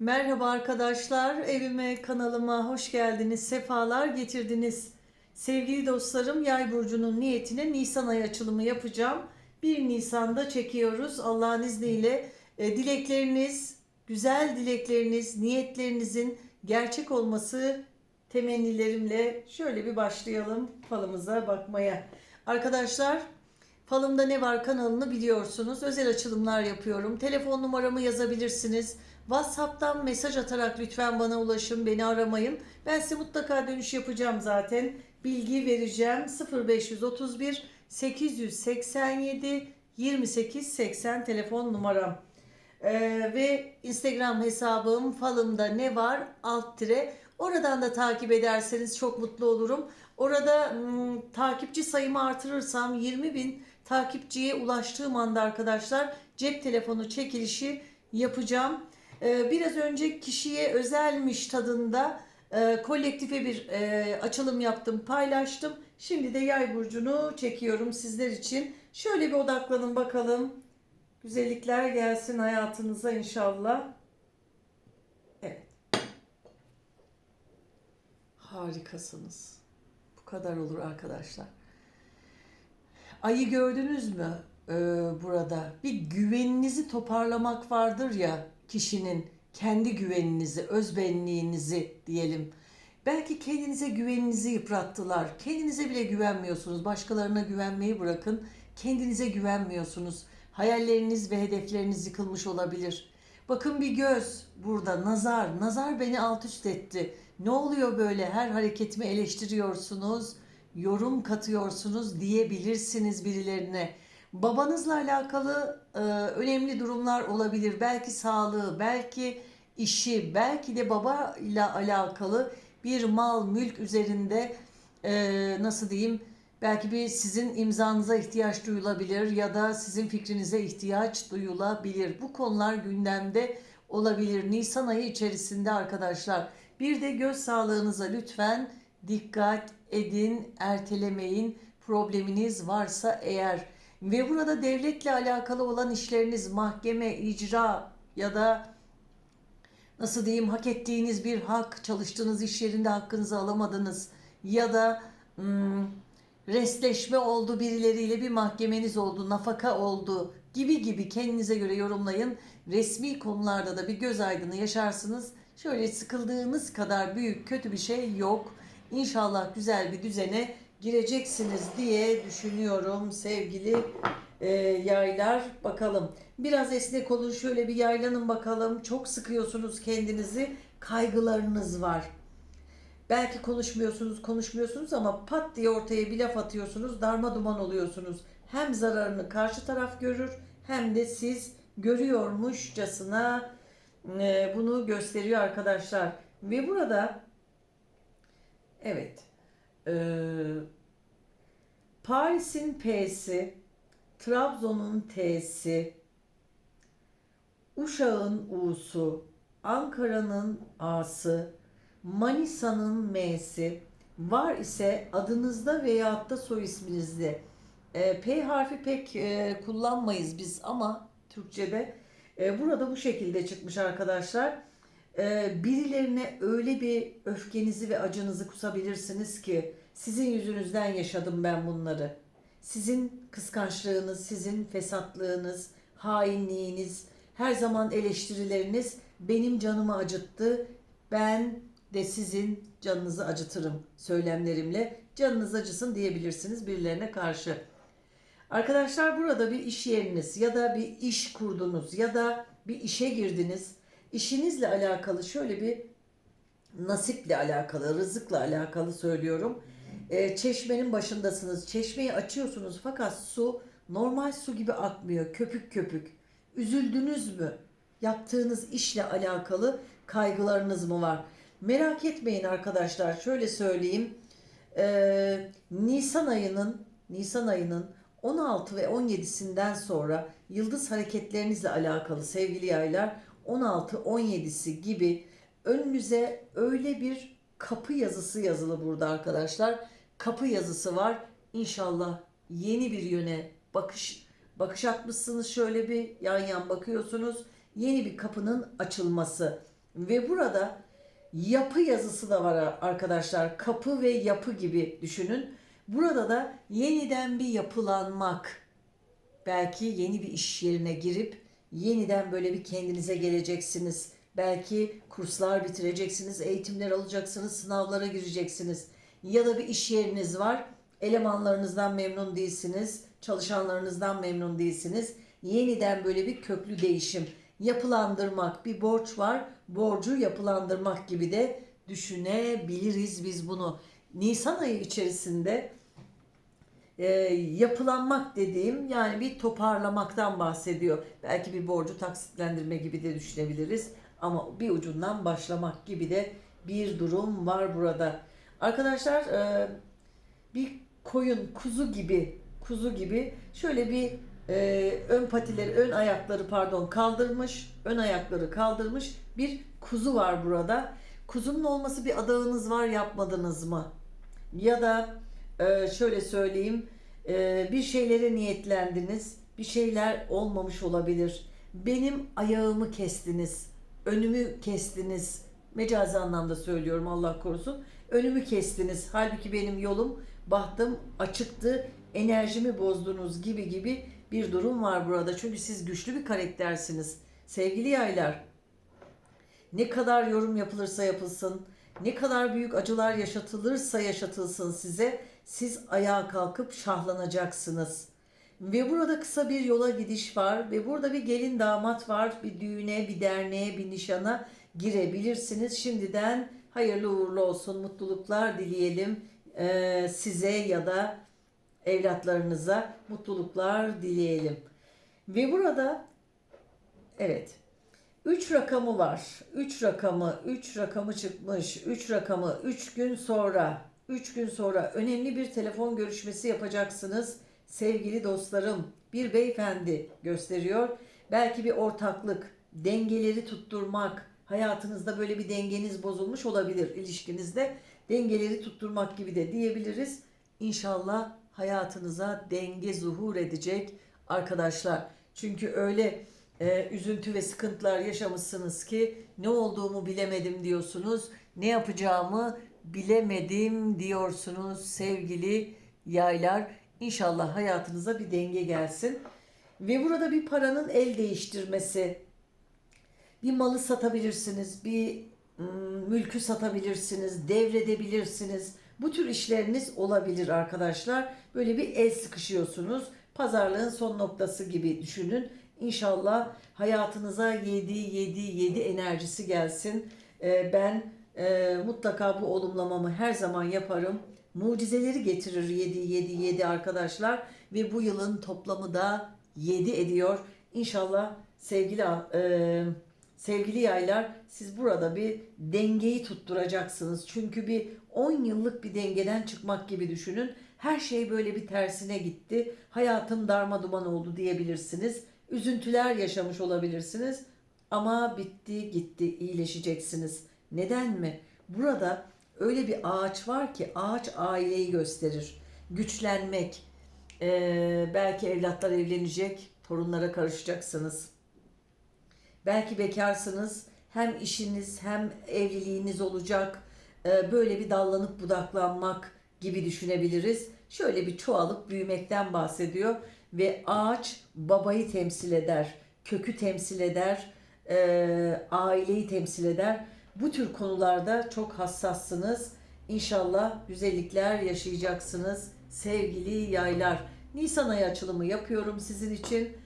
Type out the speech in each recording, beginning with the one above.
Merhaba arkadaşlar, evime, kanalıma hoş geldiniz, sefalar getirdiniz. Sevgili dostlarım, Yay burcunun niyetine Nisan ayı açılımı yapacağım. 1 Nisan'da çekiyoruz. Allah'ın izniyle e, dilekleriniz, güzel dilekleriniz, niyetlerinizin gerçek olması temennilerimle şöyle bir başlayalım falımıza bakmaya. Arkadaşlar, Falımda ne var kanalını biliyorsunuz. Özel açılımlar yapıyorum. Telefon numaramı yazabilirsiniz. WhatsApp'tan mesaj atarak lütfen bana ulaşın, beni aramayın. Ben size mutlaka dönüş yapacağım zaten. Bilgi vereceğim. 0531 887 28 80 telefon numaram. Ee, ve Instagram hesabım falımda ne var alt tire. Oradan da takip ederseniz çok mutlu olurum. Orada hmm, takipçi sayımı artırırsam 20 bin takipçiye ulaştığım anda arkadaşlar cep telefonu çekilişi yapacağım. Ee, biraz önce kişiye özelmiş tadında e, kolektife bir e, açılım yaptım, paylaştım. Şimdi de yay burcunu çekiyorum sizler için. Şöyle bir odaklanın bakalım. Güzellikler gelsin hayatınıza inşallah. Evet. Harikasınız. Bu kadar olur arkadaşlar. Ayı gördünüz mü ee, burada? Bir güveninizi toparlamak vardır ya kişinin kendi güveninizi, özbenliğinizi diyelim. Belki kendinize güveninizi yıprattılar. Kendinize bile güvenmiyorsunuz. Başkalarına güvenmeyi bırakın. Kendinize güvenmiyorsunuz. Hayalleriniz ve hedefleriniz yıkılmış olabilir. Bakın bir göz burada nazar. Nazar beni alt üst etti. Ne oluyor böyle her hareketimi eleştiriyorsunuz, yorum katıyorsunuz diyebilirsiniz birilerine. Babanızla alakalı e, önemli durumlar olabilir. Belki sağlığı, belki işi, belki de baba ile alakalı bir mal, mülk üzerinde e, nasıl diyeyim? Belki bir sizin imzanıza ihtiyaç duyulabilir ya da sizin fikrinize ihtiyaç duyulabilir. Bu konular gündemde olabilir. Nisan ayı içerisinde arkadaşlar. Bir de göz sağlığınıza lütfen dikkat edin, ertelemeyin. Probleminiz varsa eğer ve burada devletle alakalı olan işleriniz mahkeme, icra ya da nasıl diyeyim hak ettiğiniz bir hak, çalıştığınız iş yerinde hakkınızı alamadınız ya da hmm, restleşme oldu birileriyle bir mahkemeniz oldu, nafaka oldu gibi gibi kendinize göre yorumlayın. Resmi konularda da bir göz aydını yaşarsınız. Şöyle sıkıldığınız kadar büyük kötü bir şey yok. İnşallah güzel bir düzene gireceksiniz diye düşünüyorum sevgili e, yaylar. Bakalım biraz esnek olun şöyle bir yaylanın bakalım. Çok sıkıyorsunuz kendinizi. Kaygılarınız var. Belki konuşmuyorsunuz, konuşmuyorsunuz ama pat diye ortaya bir laf atıyorsunuz, darma duman oluyorsunuz. Hem zararını karşı taraf görür hem de siz görüyormuşçasına e, bunu gösteriyor arkadaşlar. Ve burada evet e, Paris'in P'si, Trabzon'un T'si, Uşak'ın U'su, Ankara'nın A'sı, Manisa'nın M'si var ise adınızda veyahut da soy isminizde. E, P harfi pek e, kullanmayız biz ama Türkçe'de e, burada bu şekilde çıkmış arkadaşlar. E, birilerine öyle bir öfkenizi ve acınızı kusabilirsiniz ki sizin yüzünüzden yaşadım ben bunları. Sizin kıskançlığınız, sizin fesatlığınız, hainliğiniz, her zaman eleştirileriniz benim canımı acıttı. Ben de sizin canınızı acıtırım söylemlerimle. Canınız acısın diyebilirsiniz birilerine karşı. Arkadaşlar burada bir iş yeriniz ya da bir iş kurdunuz ya da bir işe girdiniz. İşinizle alakalı şöyle bir nasiple alakalı, rızıkla alakalı söylüyorum. Ee, çeşmenin başındasınız. Çeşmeyi açıyorsunuz fakat su normal su gibi akmıyor. Köpük köpük. Üzüldünüz mü? Yaptığınız işle alakalı kaygılarınız mı var? Merak etmeyin arkadaşlar. Şöyle söyleyeyim. Ee, Nisan ayının Nisan ayının 16 ve 17'sinden sonra yıldız hareketlerinizle alakalı sevgili yaylar 16-17'si gibi önünüze öyle bir kapı yazısı yazılı burada arkadaşlar. Kapı yazısı var. İnşallah yeni bir yöne bakış bakış atmışsınız şöyle bir yan yan bakıyorsunuz. Yeni bir kapının açılması. Ve burada yapı yazısı da var arkadaşlar. Kapı ve yapı gibi düşünün. Burada da yeniden bir yapılanmak. Belki yeni bir iş yerine girip yeniden böyle bir kendinize geleceksiniz. Belki kurslar bitireceksiniz, eğitimler alacaksınız, sınavlara gireceksiniz. Ya da bir iş yeriniz var, elemanlarınızdan memnun değilsiniz, çalışanlarınızdan memnun değilsiniz. Yeniden böyle bir köklü değişim, yapılandırmak, bir borç var, borcu yapılandırmak gibi de düşünebiliriz biz bunu. Nisan ayı içerisinde e, yapılanmak dediğim yani bir toparlamaktan bahsediyor. Belki bir borcu taksitlendirme gibi de düşünebiliriz. Ama bir ucundan başlamak gibi de bir durum var burada. Arkadaşlar e, bir koyun kuzu gibi kuzu gibi şöyle bir e, ön patileri ön ayakları pardon kaldırmış ön ayakları kaldırmış bir kuzu var burada. Kuzunun olması bir adağınız var yapmadınız mı? Ya da e, şöyle söyleyeyim e, bir şeylere niyetlendiniz bir şeyler olmamış olabilir. Benim ayağımı kestiniz, önümü kestiniz. Mecazi anlamda söylüyorum Allah korusun. Önümü kestiniz. Halbuki benim yolum, bahtım açıktı. Enerjimi bozdunuz gibi gibi bir durum var burada. Çünkü siz güçlü bir karaktersiniz. Sevgili yaylar, ne kadar yorum yapılırsa yapılsın, ne kadar büyük acılar yaşatılırsa yaşatılsın size, siz ayağa kalkıp şahlanacaksınız. Ve burada kısa bir yola gidiş var ve burada bir gelin damat var. Bir düğüne, bir derneğe, bir nişana girebilirsiniz. Şimdiden hayırlı uğurlu olsun, mutluluklar dileyelim ee, size ya da evlatlarınıza mutluluklar dileyelim. Ve burada evet 3 rakamı var. 3 rakamı, 3 rakamı çıkmış. 3 rakamı 3 gün sonra, 3 gün sonra önemli bir telefon görüşmesi yapacaksınız. Sevgili dostlarım, bir beyefendi gösteriyor. Belki bir ortaklık, dengeleri tutturmak, hayatınızda böyle bir dengeniz bozulmuş olabilir ilişkinizde. Dengeleri tutturmak gibi de diyebiliriz. İnşallah hayatınıza denge zuhur edecek arkadaşlar. Çünkü öyle e, üzüntü ve sıkıntılar yaşamışsınız ki ne olduğumu bilemedim diyorsunuz. Ne yapacağımı bilemedim diyorsunuz sevgili yaylar. İnşallah hayatınıza bir denge gelsin. Ve burada bir paranın el değiştirmesi. Bir malı satabilirsiniz, bir ım, mülkü satabilirsiniz, devredebilirsiniz. Bu tür işleriniz olabilir arkadaşlar. Böyle bir el sıkışıyorsunuz. Pazarlığın son noktası gibi düşünün. İnşallah hayatınıza 7 7 7 enerjisi gelsin. Ee, ben e, mutlaka bu olumlamamı her zaman yaparım. Mucizeleri getirir 7 7 7 arkadaşlar ve bu yılın toplamı da 7 ediyor. İnşallah sevgili e, sevgili yaylar siz burada bir dengeyi tutturacaksınız. Çünkü bir 10 yıllık bir dengeden çıkmak gibi düşünün. Her şey böyle bir tersine gitti. Hayatım darma duman oldu diyebilirsiniz. Üzüntüler yaşamış olabilirsiniz. Ama bitti gitti iyileşeceksiniz. Neden mi? Burada öyle bir ağaç var ki ağaç aileyi gösterir. Güçlenmek, ee, belki evlatlar evlenecek, torunlara karışacaksınız. Belki bekarsınız, hem işiniz hem evliliğiniz olacak. Ee, böyle bir dallanıp budaklanmak gibi düşünebiliriz. Şöyle bir çoğalıp büyümekten bahsediyor ve ağaç babayı temsil eder, kökü temsil eder, e, aileyi temsil eder. Bu tür konularda çok hassassınız. İnşallah güzellikler yaşayacaksınız sevgili yaylar. Nisan ayı açılımı yapıyorum sizin için.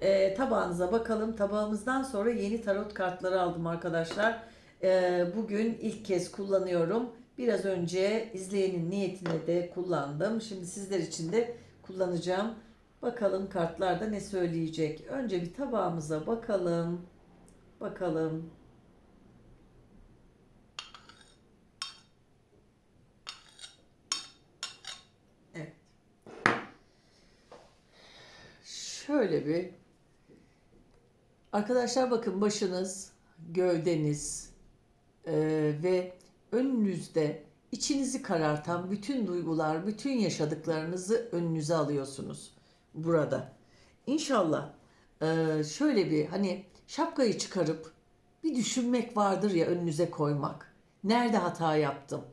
E, tabağınıza bakalım. Tabağımızdan sonra yeni tarot kartları aldım arkadaşlar. E, bugün ilk kez kullanıyorum. Biraz önce izleyenin niyetine de kullandım. Şimdi sizler için de kullanacağım. Bakalım kartlarda ne söyleyecek. Önce bir tabağımıza bakalım. Bakalım. Evet. Şöyle bir Arkadaşlar bakın başınız, gövdeniz e, ve önünüzde içinizi karartan bütün duygular, bütün yaşadıklarınızı önünüze alıyorsunuz burada. İnşallah e, şöyle bir hani şapkayı çıkarıp bir düşünmek vardır ya önünüze koymak. Nerede hata yaptım?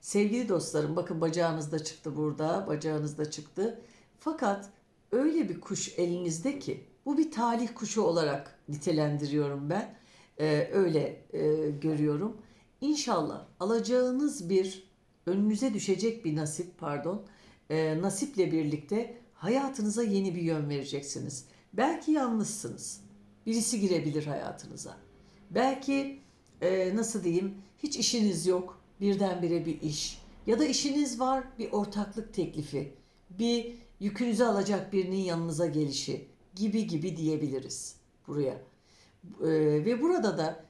Sevgili dostlarım bakın bacağınız da çıktı burada, bacağınız da çıktı. Fakat öyle bir kuş elinizde ki bu bir talih kuşu olarak nitelendiriyorum ben. Ee, öyle e, görüyorum. İnşallah alacağınız bir önünüze düşecek bir nasip pardon e, nasiple birlikte hayatınıza yeni bir yön vereceksiniz. Belki yalnızsınız. Birisi girebilir hayatınıza. Belki e, nasıl diyeyim hiç işiniz yok birdenbire bir iş ya da işiniz var bir ortaklık teklifi bir yükünüzü alacak birinin yanınıza gelişi gibi gibi diyebiliriz buraya. E, ve burada da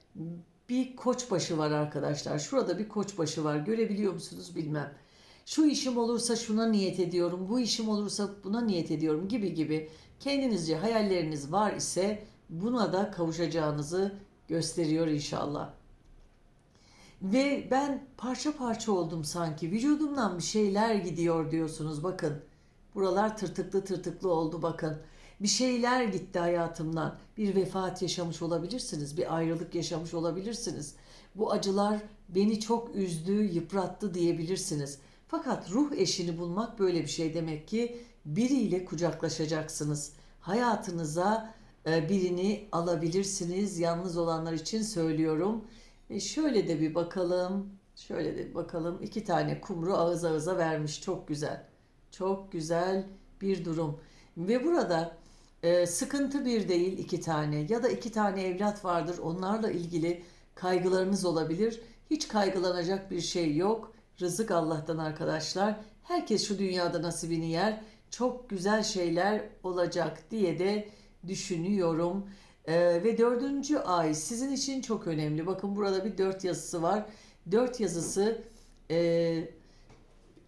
bir koçbaşı var arkadaşlar. Şurada bir koçbaşı var. Görebiliyor musunuz bilmem. Şu işim olursa şuna niyet ediyorum. Bu işim olursa buna niyet ediyorum gibi gibi. Kendinizce hayalleriniz var ise buna da kavuşacağınızı gösteriyor inşallah. Ve ben parça parça oldum sanki. Vücudumdan bir şeyler gidiyor diyorsunuz. Bakın. Buralar tırtıklı tırtıklı oldu bakın. Bir şeyler gitti hayatımdan. Bir vefat yaşamış olabilirsiniz. Bir ayrılık yaşamış olabilirsiniz. Bu acılar beni çok üzdü, yıprattı diyebilirsiniz. Fakat ruh eşini bulmak böyle bir şey demek ki biriyle kucaklaşacaksınız. Hayatınıza e, birini alabilirsiniz. Yalnız olanlar için söylüyorum. E şöyle de bir bakalım. Şöyle de bir bakalım. İki tane kumru ağız ağıza vermiş. Çok güzel. Çok güzel bir durum. Ve burada e, sıkıntı bir değil iki tane ya da iki tane evlat vardır. Onlarla ilgili kaygılarınız olabilir. Hiç kaygılanacak bir şey yok. Rızık Allah'tan arkadaşlar. Herkes şu dünyada nasibini yer. Çok güzel şeyler olacak diye de düşünüyorum. Ee, ve dördüncü ay sizin için çok önemli. Bakın burada bir dört yazısı var. Dört yazısı e,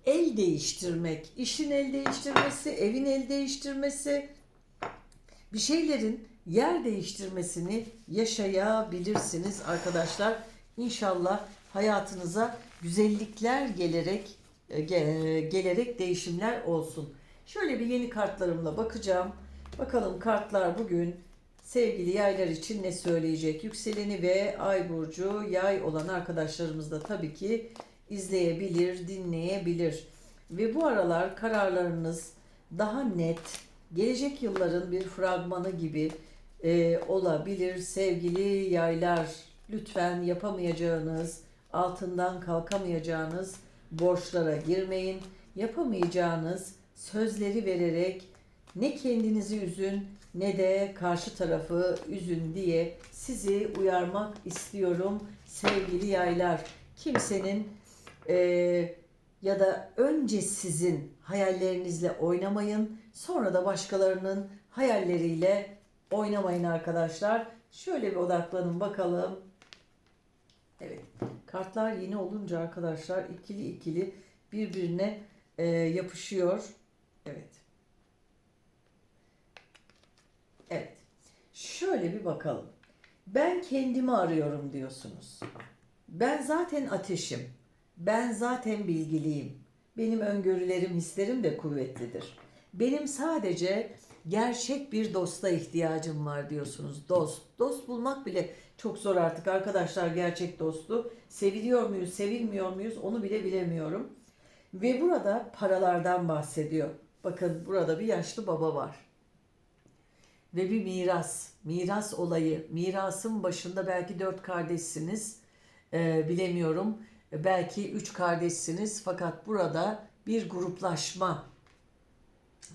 el değiştirmek, işin el değiştirmesi, evin el değiştirmesi, bir şeylerin yer değiştirmesini yaşayabilirsiniz arkadaşlar. İnşallah hayatınıza güzellikler gelerek e, ge- gelerek değişimler olsun. Şöyle bir yeni kartlarımla bakacağım. Bakalım kartlar bugün sevgili yaylar için ne söyleyecek? Yükseleni ve ay burcu yay olan arkadaşlarımız da tabii ki izleyebilir, dinleyebilir. Ve bu aralar kararlarınız daha net, gelecek yılların bir fragmanı gibi e, olabilir. Sevgili yaylar, lütfen yapamayacağınız, altından kalkamayacağınız borçlara girmeyin. Yapamayacağınız sözleri vererek ne kendinizi üzün ne de karşı tarafı üzün diye sizi uyarmak istiyorum sevgili yaylar. Kimsenin e, ya da önce sizin hayallerinizle oynamayın, sonra da başkalarının hayalleriyle oynamayın arkadaşlar. Şöyle bir odaklanın bakalım. Evet, kartlar yeni olunca arkadaşlar ikili ikili birbirine e, yapışıyor. Evet. Evet. Şöyle bir bakalım. Ben kendimi arıyorum diyorsunuz. Ben zaten ateşim. Ben zaten bilgiliyim. Benim öngörülerim, hislerim de kuvvetlidir. Benim sadece gerçek bir dosta ihtiyacım var diyorsunuz. Dost. Dost bulmak bile çok zor artık arkadaşlar gerçek dostu. Seviliyor muyuz, sevilmiyor muyuz onu bile bilemiyorum. Ve burada paralardan bahsediyor. Bakın burada bir yaşlı baba var. Ve bir miras, miras olayı. Mirasın başında belki dört kardeşsiniz, Ee, bilemiyorum. Belki üç kardeşsiniz fakat burada bir gruplaşma,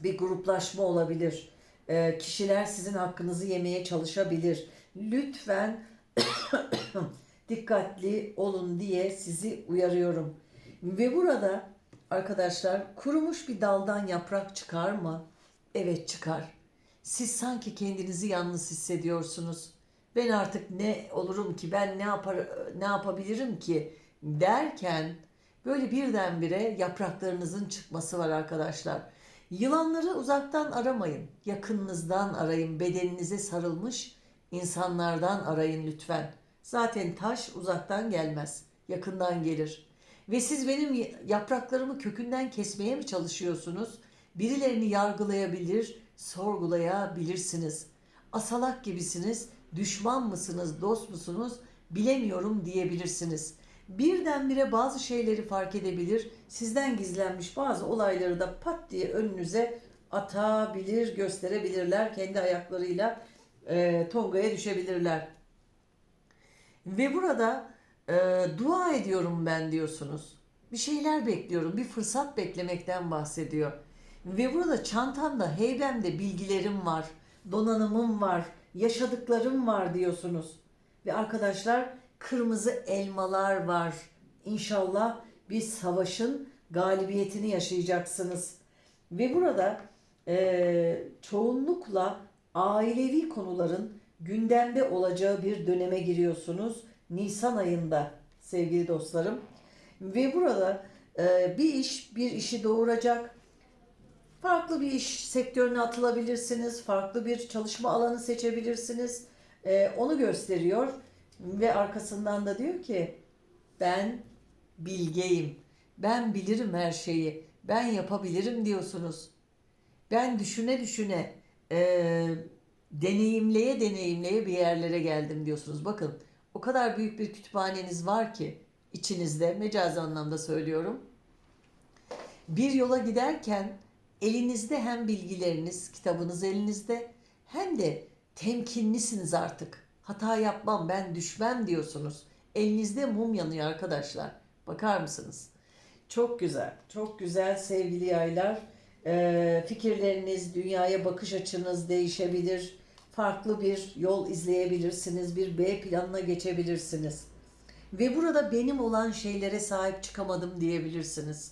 bir gruplaşma olabilir. Ee, kişiler sizin hakkınızı yemeye çalışabilir. Lütfen dikkatli olun diye sizi uyarıyorum. Ve burada arkadaşlar kurumuş bir daldan yaprak çıkar mı? Evet çıkar. Siz sanki kendinizi yalnız hissediyorsunuz. Ben artık ne olurum ki, ben ne yapar ne yapabilirim ki derken böyle birdenbire yapraklarınızın çıkması var arkadaşlar. Yılanları uzaktan aramayın, yakınınızdan arayın, bedeninize sarılmış insanlardan arayın lütfen. Zaten taş uzaktan gelmez, yakından gelir. Ve siz benim yapraklarımı kökünden kesmeye mi çalışıyorsunuz? Birilerini yargılayabilir, sorgulayabilirsiniz. Asalak gibisiniz düşman mısınız, dost musunuz bilemiyorum diyebilirsiniz. Birdenbire bazı şeyleri fark edebilir, sizden gizlenmiş bazı olayları da pat diye önünüze atabilir, gösterebilirler. Kendi ayaklarıyla e, tongaya düşebilirler. Ve burada e, dua ediyorum ben diyorsunuz. Bir şeyler bekliyorum, bir fırsat beklemekten bahsediyor. Ve burada çantamda, heybemde bilgilerim var, donanımım var, yaşadıklarım var diyorsunuz. Ve arkadaşlar kırmızı elmalar var. İnşallah bir savaşın galibiyetini yaşayacaksınız. Ve burada e, çoğunlukla ailevi konuların gündemde olacağı bir döneme giriyorsunuz. Nisan ayında sevgili dostlarım. Ve burada e, bir iş bir işi doğuracak. Farklı bir iş sektörüne atılabilirsiniz. Farklı bir çalışma alanı seçebilirsiniz. E, onu gösteriyor. Ve arkasından da diyor ki ben bilgeyim. Ben bilirim her şeyi. Ben yapabilirim diyorsunuz. Ben düşüne düşüne e, deneyimleye deneyimleye bir yerlere geldim diyorsunuz. Bakın o kadar büyük bir kütüphaneniz var ki içinizde mecazi anlamda söylüyorum. Bir yola giderken elinizde hem bilgileriniz, kitabınız elinizde hem de temkinlisiniz artık. Hata yapmam, ben düşmem diyorsunuz. Elinizde mum yanıyor arkadaşlar. Bakar mısınız? Çok güzel, çok güzel sevgili yaylar. Ee, fikirleriniz, dünyaya bakış açınız değişebilir. Farklı bir yol izleyebilirsiniz. Bir B planına geçebilirsiniz. Ve burada benim olan şeylere sahip çıkamadım diyebilirsiniz.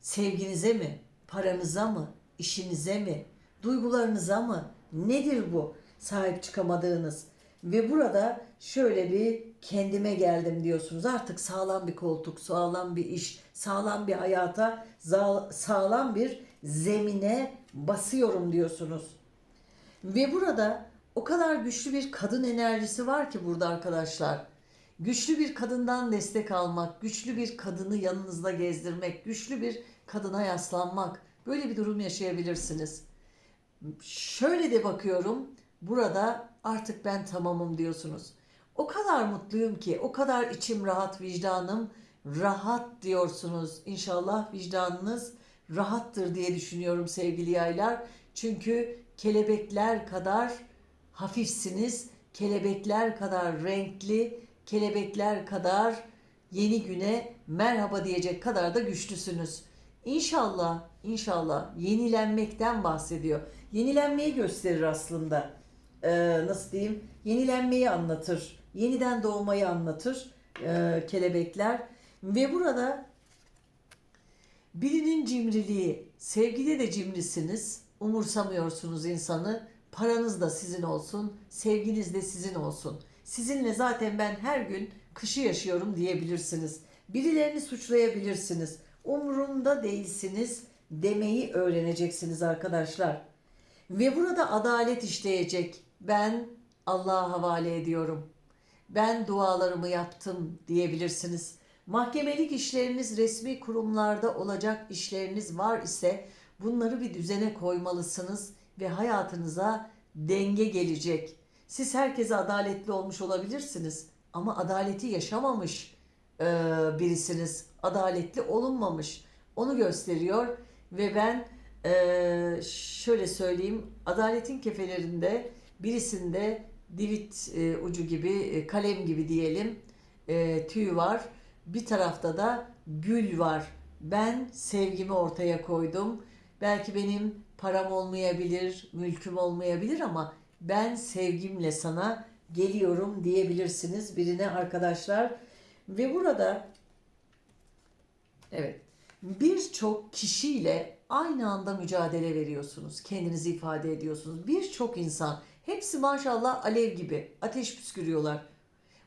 Sevginize mi? Paranıza mı? işinize mi? Duygularınıza mı? Nedir bu sahip çıkamadığınız? Ve burada şöyle bir kendime geldim diyorsunuz. Artık sağlam bir koltuk, sağlam bir iş, sağlam bir hayata, sağlam bir zemine basıyorum diyorsunuz. Ve burada o kadar güçlü bir kadın enerjisi var ki burada arkadaşlar. Güçlü bir kadından destek almak, güçlü bir kadını yanınızda gezdirmek, güçlü bir kadına yaslanmak. Böyle bir durum yaşayabilirsiniz. Şöyle de bakıyorum. Burada artık ben tamamım diyorsunuz. O kadar mutluyum ki, o kadar içim rahat, vicdanım rahat diyorsunuz. İnşallah vicdanınız rahattır diye düşünüyorum sevgili yaylar. Çünkü kelebekler kadar hafifsiniz, kelebekler kadar renkli, kelebekler kadar yeni güne merhaba diyecek kadar da güçlüsünüz. İnşallah, inşallah yenilenmekten bahsediyor. Yenilenmeyi gösterir aslında. Ee, nasıl diyeyim? Yenilenmeyi anlatır. Yeniden doğmayı anlatır ee, kelebekler. Ve burada birinin cimriliği, sevgide de cimrisiniz. Umursamıyorsunuz insanı. Paranız da sizin olsun, sevginiz de sizin olsun. Sizinle zaten ben her gün kışı yaşıyorum diyebilirsiniz. Birilerini suçlayabilirsiniz. Umurumda değilsiniz demeyi öğreneceksiniz arkadaşlar. Ve burada adalet işleyecek. Ben Allah'a havale ediyorum. Ben dualarımı yaptım diyebilirsiniz. Mahkemelik işleriniz resmi kurumlarda olacak işleriniz var ise bunları bir düzene koymalısınız ve hayatınıza denge gelecek. Siz herkese adaletli olmuş olabilirsiniz ama adaleti yaşamamış e, birisiniz. Adaletli olunmamış. Onu gösteriyor ve ben e, şöyle söyleyeyim adaletin kefelerinde birisinde divit e, ucu gibi e, kalem gibi diyelim e, tüy var. Bir tarafta da gül var. Ben sevgimi ortaya koydum. Belki benim param olmayabilir, mülküm olmayabilir ama ben sevgimle sana geliyorum diyebilirsiniz birine arkadaşlar. Ve burada evet birçok kişiyle aynı anda mücadele veriyorsunuz. Kendinizi ifade ediyorsunuz. Birçok insan hepsi maşallah alev gibi ateş püskürüyorlar.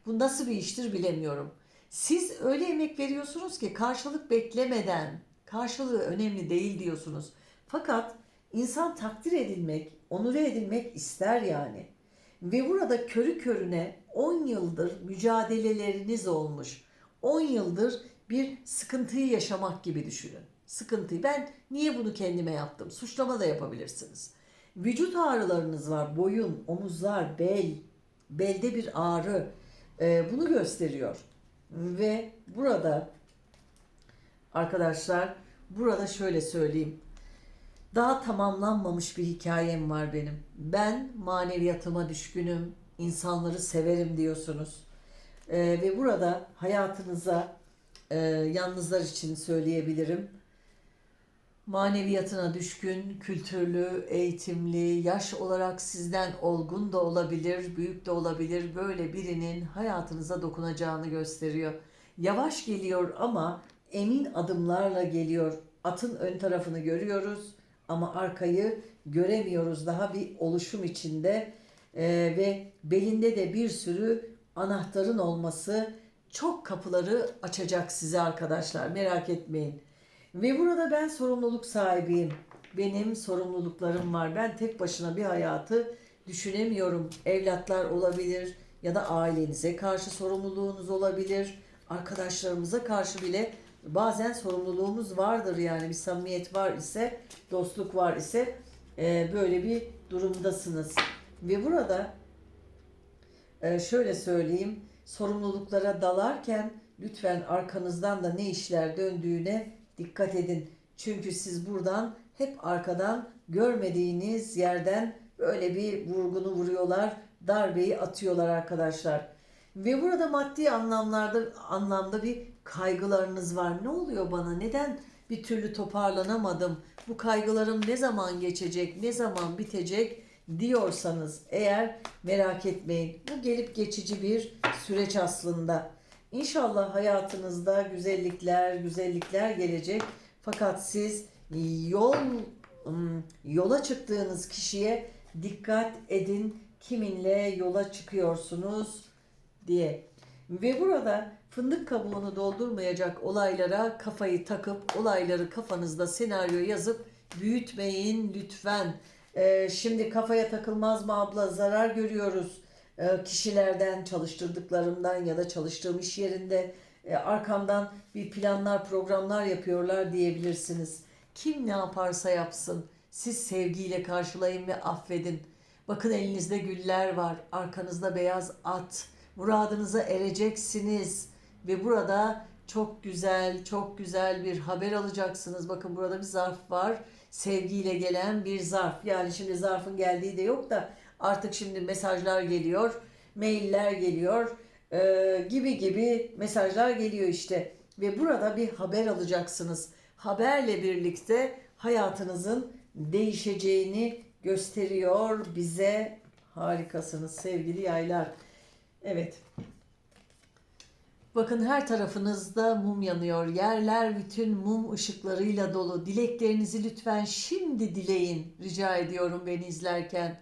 Bu nasıl bir iştir bilemiyorum. Siz öyle emek veriyorsunuz ki karşılık beklemeden karşılığı önemli değil diyorsunuz. Fakat insan takdir edilmek, onure edilmek ister yani. Ve burada körü körüne 10 yıldır mücadeleleriniz olmuş. 10 yıldır bir sıkıntıyı yaşamak gibi düşünün. Sıkıntıyı ben niye bunu kendime yaptım? Suçlama da yapabilirsiniz. Vücut ağrılarınız var. Boyun, omuzlar, bel, belde bir ağrı e, bunu gösteriyor. Ve burada arkadaşlar burada şöyle söyleyeyim. Daha tamamlanmamış bir hikayem var benim. Ben maneviyatıma düşkünüm, insanları severim diyorsunuz. Ee, ve burada hayatınıza e, yalnızlar için söyleyebilirim. Maneviyatına düşkün, kültürlü, eğitimli, yaş olarak sizden olgun da olabilir, büyük de olabilir. Böyle birinin hayatınıza dokunacağını gösteriyor. Yavaş geliyor ama emin adımlarla geliyor. Atın ön tarafını görüyoruz ama arkayı göremiyoruz. Daha bir oluşum içinde Ee, ve belinde de bir sürü anahtarın olması çok kapıları açacak size arkadaşlar. Merak etmeyin. Ve burada ben sorumluluk sahibiyim. Benim sorumluluklarım var. Ben tek başına bir hayatı düşünemiyorum. Evlatlar olabilir ya da ailenize karşı sorumluluğunuz olabilir. Arkadaşlarımıza karşı bile bazen sorumluluğumuz vardır yani bir samimiyet var ise, dostluk var ise e, böyle bir durumdasınız. Ve burada e, şöyle söyleyeyim, sorumluluklara dalarken lütfen arkanızdan da ne işler döndüğüne dikkat edin. Çünkü siz buradan hep arkadan görmediğiniz yerden böyle bir vurgunu vuruyorlar, darbeyi atıyorlar arkadaşlar. Ve burada maddi anlamlarda anlamda bir kaygılarınız var. Ne oluyor bana? Neden bir türlü toparlanamadım? Bu kaygılarım ne zaman geçecek? Ne zaman bitecek? diyorsanız eğer merak etmeyin. Bu gelip geçici bir süreç aslında. İnşallah hayatınızda güzellikler, güzellikler gelecek. Fakat siz yol yola çıktığınız kişiye dikkat edin. Kiminle yola çıkıyorsunuz diye. Ve burada fındık kabuğunu doldurmayacak olaylara kafayı takıp olayları kafanızda senaryo yazıp büyütmeyin lütfen. Ee, şimdi kafaya takılmaz mı abla zarar görüyoruz kişilerden çalıştırdıklarımdan ya da çalıştığım iş yerinde e, arkamdan bir planlar programlar yapıyorlar diyebilirsiniz. Kim ne yaparsa yapsın siz sevgiyle karşılayın ve affedin. Bakın elinizde güller var, arkanızda beyaz at. Muradınıza ereceksiniz ve burada çok güzel, çok güzel bir haber alacaksınız. Bakın burada bir zarf var. Sevgiyle gelen bir zarf. Yani şimdi zarfın geldiği de yok da artık şimdi mesajlar geliyor, mailler geliyor e, gibi gibi mesajlar geliyor işte. Ve burada bir haber alacaksınız. Haberle birlikte hayatınızın değişeceğini gösteriyor bize. Harikasınız sevgili yaylar. Evet. Bakın her tarafınızda mum yanıyor. Yerler bütün mum ışıklarıyla dolu. Dileklerinizi lütfen şimdi dileyin. Rica ediyorum beni izlerken.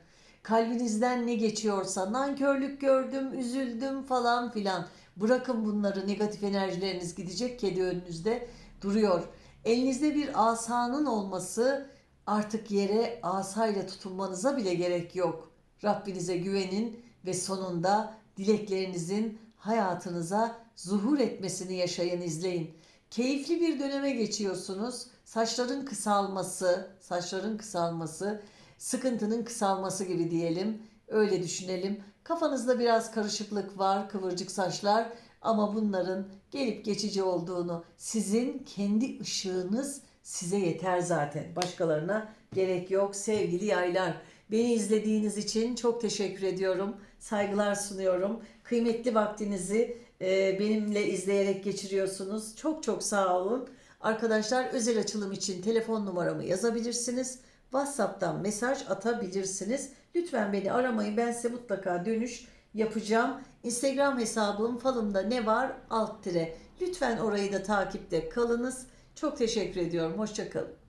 Kalbinizden ne geçiyorsa nankörlük gördüm, üzüldüm falan filan. Bırakın bunları negatif enerjileriniz gidecek kedi önünüzde duruyor. Elinizde bir asanın olması artık yere asayla tutunmanıza bile gerek yok. Rabbinize güvenin ve sonunda dileklerinizin hayatınıza zuhur etmesini yaşayın, izleyin. Keyifli bir döneme geçiyorsunuz. Saçların kısalması, saçların kısalması, sıkıntının kısalması gibi diyelim. Öyle düşünelim. Kafanızda biraz karışıklık var, kıvırcık saçlar ama bunların gelip geçici olduğunu, sizin kendi ışığınız size yeter zaten. Başkalarına gerek yok sevgili yaylar. Beni izlediğiniz için çok teşekkür ediyorum. Saygılar sunuyorum. Kıymetli vaktinizi e, benimle izleyerek geçiriyorsunuz. Çok çok sağ olun. Arkadaşlar özel açılım için telefon numaramı yazabilirsiniz. WhatsApp'tan mesaj atabilirsiniz. Lütfen beni aramayın. Ben size mutlaka dönüş yapacağım. Instagram hesabım falımda ne var alt tire. Lütfen orayı da takipte kalınız. Çok teşekkür ediyorum. Hoşçakalın.